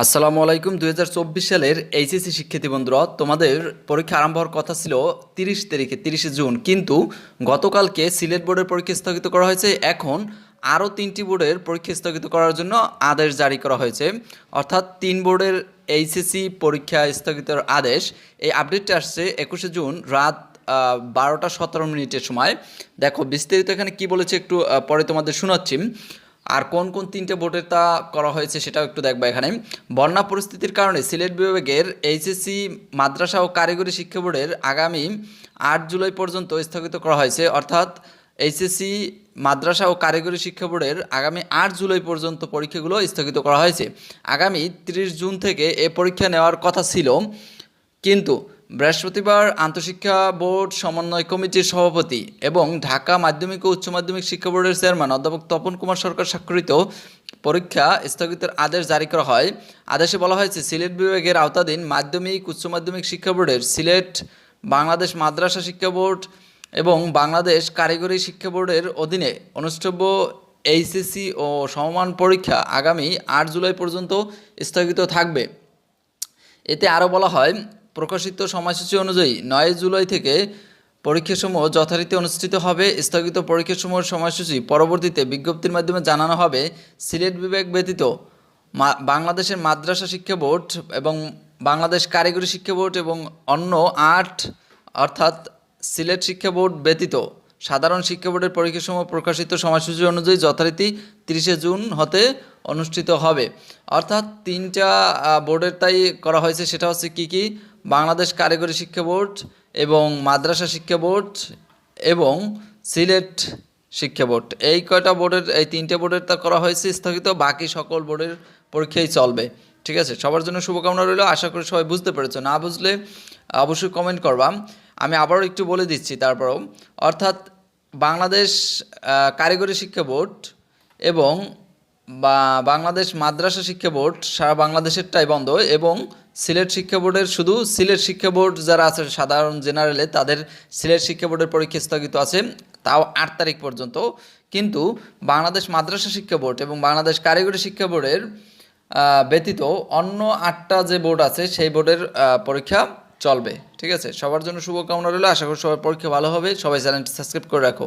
আসসালামু আলাইকুম। দু হাজার চব্বিশ সালের এইচএসসি শিক্ষার্থী বন্ধুরা, তোমাদের পরীক্ষা আরম্ভ হওয়ার কথা ছিল তিরিশ তারিখে, তিরিশে জুন। কিন্তু গতকালকে সিলেট বোর্ডের পরীক্ষা স্থগিত করা হয়েছে। এখন আরও তিনটি বোর্ডের পরীক্ষা স্থগিত করার জন্য আদেশ জারি করা হয়েছে। অর্থাৎ তিন বোর্ডের এইচএসসি পরীক্ষা স্থগিতের আদেশ, এই আপডেটটা আসছে একুশে জুন রাত বারোটা সতেরো মিনিটের সময়। দেখো, বিস্তারিত এখানে কি বলেছে একটু পরে তোমাদের শোনাচ্ছি। আর কোন কোন তিনটে বোর্ডের তা করা হয়েছে সেটাও একটু দেখবা এখানে। বন্যা পরিস্থিতির কারণে সিলেট বিভাগের এইচএসসি, মাদ্রাসা ও কারিগরি শিক্ষা বোর্ডের আগামী আট জুলাই পর্যন্ত স্থগিত করা হয়েছে। অর্থাৎ এইচএসসি, মাদ্রাসা ও কারিগরি শিক্ষা বোর্ডের আগামী আট জুলাই পর্যন্ত পরীক্ষাগুলো স্থগিত করা হয়েছে। আগামী তিরিশ জুন থেকে এ পরীক্ষা নেওয়ার কথা ছিল। কিন্তু বৃহস্পতিবার আন্তঃশিক্ষা বোর্ড সমন্বয় কমিটির সভাপতি এবং ঢাকা মাধ্যমিক ও উচ্চ মাধ্যমিক শিক্ষা বোর্ডের চেয়ারম্যান অধ্যাপক তপন কুমার সরকার স্বাক্ষরিত পরীক্ষা স্থগিতের আদেশ জারি করা হয়। আদেশে বলা হয়েছে, সিলেট বিভাগের আওতাধীন মাধ্যমিক, উচ্চ মাধ্যমিক শিক্ষা বোর্ডের সিলেট, বাংলাদেশ মাদ্রাসা শিক্ষা বোর্ড এবং বাংলাদেশ কারিগরি শিক্ষা বোর্ডের অধীনে অনুষ্ঠব্য এইচএসসি ও সমমান পরীক্ষা আগামী আট জুলাই পর্যন্ত স্থগিত থাকবে। এতে আরও বলা হয় প্রকাশিত সময়সূচি অনুযায়ী নয় জুলাই থেকে পরীক্ষাসমূহ যথারীতি অনুষ্ঠিত হবে। স্থগিত পরীক্ষাসমূহের সময়সূচি পরবর্তীতে বিজ্ঞপ্তির মাধ্যমে জানানো হবে। সিলেট বিভাগ ব্যতীত বাংলাদেশের মাদ্রাসা শিক্ষা বোর্ড এবং বাংলাদেশ কারিগরি শিক্ষা বোর্ড এবং অন্য আট, অর্থাৎ সিলেট শিক্ষা বোর্ড ব্যতীত সাধারণ শিক্ষা বোর্ডের পরীক্ষাসমূহ প্রকাশিত সময়সূচি অনুযায়ী যথারীতি তিরিশে জুন হতে অনুষ্ঠিত হবে। অর্থাৎ তিনটা বোর্ডের তাই করা হয়েছে। সেটা হচ্ছে কী কি? বাংলাদেশ কারিগরি শিক্ষা বোর্ড এবং মাদ্রাসা শিক্ষা বোর্ড এবং সিলেট শিক্ষা বোর্ড। এই কয়টা বোর্ডের, এই তিনটে বোর্ডের তা করা হয়েছে, স্থগিত, বাকি সকল বোর্ডের পরীক্ষাই চলবে। ঠিক আছে? সবার জন্য শুভকামনা রইল। আশা করি সবাই বুঝতে পেরেছ। না বুঝলে অবশ্যই কমেন্ট করবা। আমি আবারও একটু বলে দিচ্ছি তারপরেও। অর্থাৎ বাংলাদেশ কারিগরি শিক্ষা বোর্ড এবং বা বাংলাদেশ মাদ্রাসা শিক্ষা বোর্ড সারা বাংলাদেশেরটাই বন্ধ এবং সিলেট শিক্ষা বোর্ডের শুধু সিলেট শিক্ষা বোর্ড যারা আছে, সাধারণ জেনারেলে তাদের সিলেট শিক্ষা বোর্ডের পরীক্ষা স্থগিত আছে, তাও আট তারিখ পর্যন্ত। কিন্তু বাংলাদেশ মাদ্রাসা শিক্ষা বোর্ড এবং বাংলাদেশ কারিগরি শিক্ষা বোর্ডের ব্যতীত অন্য আটটা যে বোর্ড আছে, সেই বোর্ডের পরীক্ষা চলবে। ঠিক আছে? সবার জন্য শুভকামনা রইল। আশা করি সবার পরীক্ষা ভালো হবে। সবাই চ্যানেলটি সাবস্ক্রাইব করে রাখো।